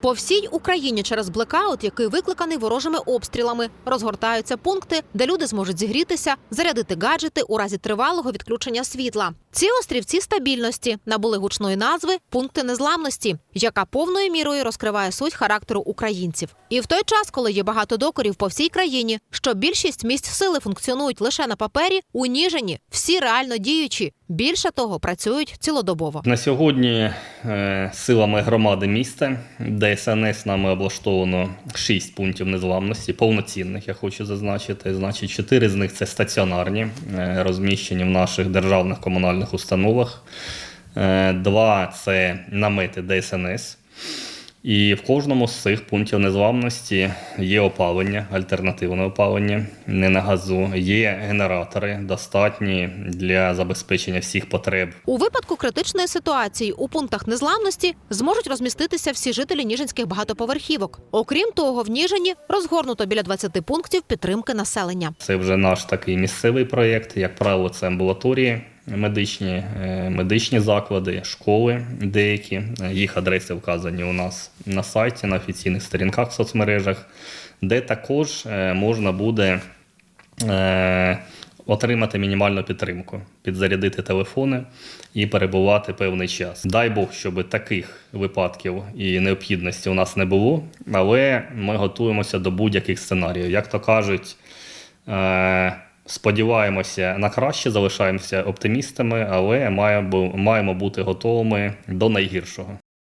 По всій Україні через блекаут, який викликаний ворожими обстрілами, розгортаються пункти, де люди зможуть зігрітися, зарядити гаджети у разі тривалого відключення світла. Ці острівці стабільності набули гучної назви пункти незламності, яка повною мірою розкриває суть характеру українців. І в той час, коли є багато докорів по всій країні, що більшість місць сили функціонують лише на папері, у Ніжині всі реально діючі. Більше того, працюють цілодобово. На сьогодні е, силами громади міста ДСНС нами облаштовано 6 пунктів незламності, повноцінних, я хочу зазначити. Значить, 4 з них це стаціонарні, е, розміщені в наших державних комунальних установах. Е, Два це намети ДСНС. І в кожному з цих пунктів незламності є опалення, альтернативне опалення, не на газу. Є генератори, достатні для забезпечення всіх потреб У випадку критичної ситуації у пунктах незламності зможуть розміститися всі жителі ніжинських багатоповерхівок. Окрім того, в Ніжині розгорнуто біля 20 пунктів підтримки населення. Це вже наш такий місцевий проєкт. Як правило, це амбулаторії медичні, е, медичні заклади, школи деякі. Їх адреси вказані у нас на сайті, на офіційних сторінках в соцмережах, де також е, можна буде е, отримати мінімальну підтримку, підзарядити телефони і перебувати певний час. Дай Бог, щоб таких випадків і необхідності у нас не було, але ми готуємося до будь-яких сценаріїв. Як то кажуть, сподіваємося на краще, залишаємося оптимістами, але маємо маємо бути готовими до найгіршого.